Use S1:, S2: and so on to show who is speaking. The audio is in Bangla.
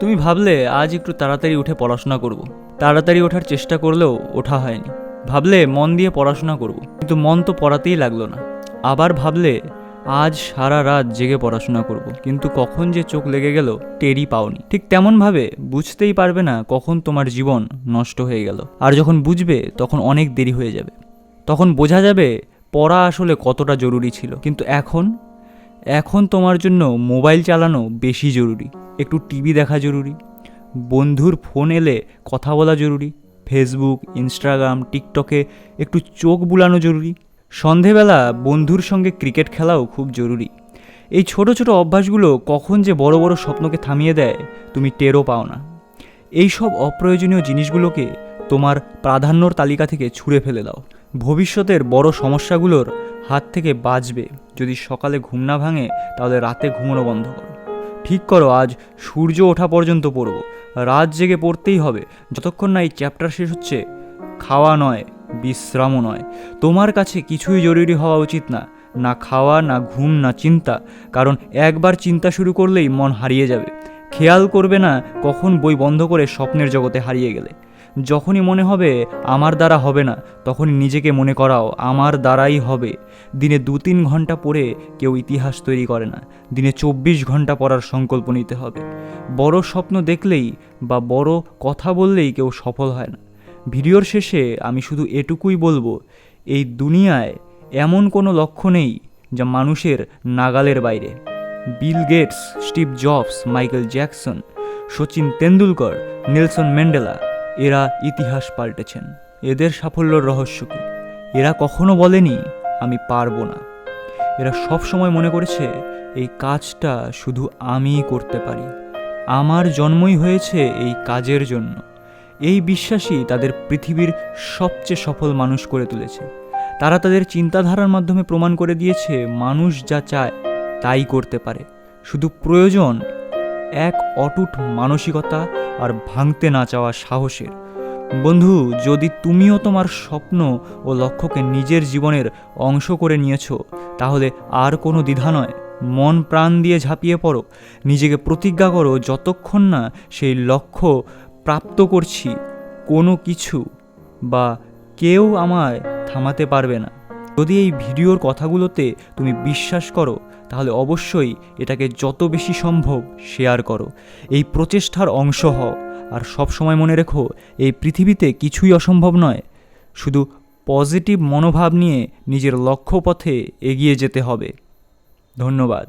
S1: তুমি ভাবলে আজ একটু তাড়াতাড়ি উঠে পড়াশোনা করব। তাড়াতাড়ি ওঠার চেষ্টা করলেও ওঠা হয়নি। ভাবলে মন দিয়ে পড়াশোনা করব। কিন্তু মন তো পড়াতেই লাগল না। আবার ভাবলে আজ সারা রাত জেগে পড়াশোনা করব। কিন্তু কখন যে চোখ লেগে গেল টেরই পাওনি। ঠিক তেমনভাবে বুঝতেই পারবে না কখন তোমার জীবন নষ্ট হয়ে গেল। আর যখন বুঝবে, তখন অনেক দেরি হয়ে যাবে। তখন বোঝা যাবে পড়া আসলে কতটা জরুরি ছিল। কিন্তু এখন? এখন তোমার জন্য মোবাইল চালানো বেশি জরুরি। একটু টিভি দেখা জরুরি। বন্ধুর ফোন এলে কথা বলা জরুরি। ফেসবুক ইনস্টাগ্রাম টিকটকে একটু চোখ বুলানো জরুরি। সন্ধেবেলা বন্ধুর সঙ্গে ক্রিকেট খেলাও খুব জরুরি। এই ছোট ছোট অভ্যাসগুলো কখন যে বড় বড় স্বপ্নকে থামিয়ে দেয়, তুমি টেরও পাও না। এই সব অপ্রয়োজনীয় জিনিসগুলোকে তোমার প্রাধান্যর তালিকা থেকে ছুঁড়ে ফেলে দাও। ভবিষ্যতের বড় সমস্যাগুলোর হাত থেকে বাঁচবে। যদি সকালে ঘুম না ভাঙে, তাহলে রাতে ঘুমানো বন্ধ করো। ঠিক করো, আজ সূর্য ওঠা পর্যন্ত পড়ব। রাত জেগে পড়তেই হবে। যতক্ষণ না এই চ্যাপ্টার শেষ হচ্ছে, খাওয়া নয়, বিশ্রামও নয়। তোমার কাছে কিছুই জরুরি হওয়া উচিত না। না খাওয়া, না ঘুম, না চিন্তা। কারণ একবার চিন্তা শুরু করলেই মন হারিয়ে যাবে। খেয়াল করবে না কখন বই বন্ধ করে স্বপ্নের জগতে হারিয়ে গেলে। যখনই মনে হবে, আমার দ্বারা হবে না, তখনই নিজেকে মনে করাও, আমার দ্বারাই হবে। দিনে দু তিন ঘণ্টা পড়ে কেউ ইতিহাস তৈরি করে না। দিনে চব্বিশ ঘণ্টা পড়ার সংকল্প নিতে হবে। বড় স্বপ্ন দেখলেই বা বড় কথা বললেই কেউ সফল হয় না। ভিডিওর শেষে আমি শুধু এটুকুই বলব, এই দুনিয়ায় এমন কোনো লক্ষ্য নেই যা মানুষের নাগালের বাইরে। Bill Gates Steve Jobs Michael Jackson Sachin Tendulkar Nelson Mandela এরা ইতিহাস পাল্টেছেন। এদের সাফল্যর রহস্য কী? এরা কখনো বলেনি, আমি পারব না। এরা সব সময় মনে করেছে, এই কাজটা শুধু আমিই করতে পারি। আমার জন্মই হয়েছে এই কাজের জন্য। এই বিশ্বাসই তাদের পৃথিবীর সবচেয়ে সফল মানুষ করে তুলেছে। তারা তাদের চিন্তাধারার মাধ্যমে প্রমাণ করে দিয়েছে, মানুষ যা চায় তাই করতে পারে। শুধু প্রয়োজন এক অটুট মানসিকতা আর ভাঙতে না চাওয়া সাহসের। বন্ধু, যদি তুমিও তোমার স্বপ্ন ও লক্ষ্যকে নিজের জীবনের অংশ করে নিয়েছো, তাহলে আর কোনো দ্বিধা নয়। মন প্রাণ দিয়ে ঝাঁপিয়ে পড়ো। নিজেকে প্রতিজ্ঞা করো, যতক্ষণ না সেই লক্ষ্য প্রাপ্ত করছি, কোনো কিছু বা কেউ আমায় থামাতে পারবে না। যদি এই ভিডিওর কথাগুলোতে তুমি বিশ্বাস করো, তাহলে অবশ্যই এটাকে যত বেশি সম্ভব শেয়ার করো। এই প্রচেষ্টার অংশ হও, আর সব সময় মনে রেখো, এই পৃথিবীতে কিছুই অসম্ভব নয়। শুধু পজিটিভ মনোভাব নিয়ে নিজের লক্ষ্যপথে এগিয়ে যেতে হবে। ধন্যবাদ।